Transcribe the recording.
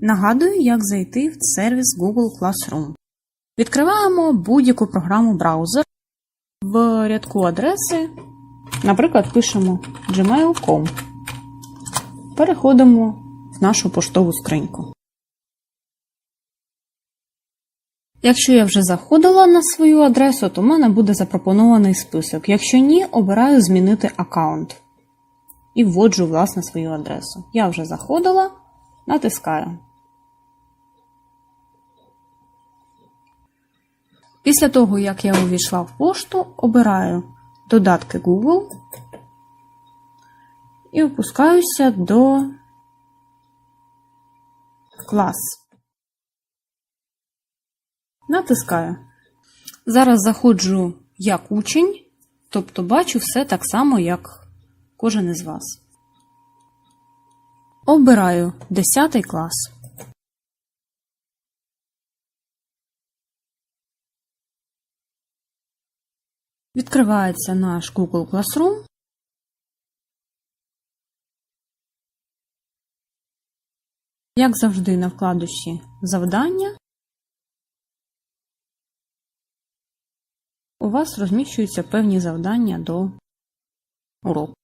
Нагадую, як зайти в сервіс Google Classroom. Відкриваємо будь-яку програму браузер. В рядку адреси, наприклад, пишемо gmail.com. Переходимо в нашу поштову скриньку. Якщо я вже заходила на свою адресу, то в мене буде запропонований список. Якщо ні, обираю змінити аккаунт і вводжу власне свою адресу. Я вже заходила, натискаю. Після того, як я увійшла в пошту, обираю додатки Google і опускаюся до клас. Натискаю. Зараз заходжу як учень, тобто бачу все так само, як кожен із вас. Обираю 10 клас. Відкривається наш Google Classroom. Як завжди, на вкладиші завдання у вас розміщуються певні завдання до уроку.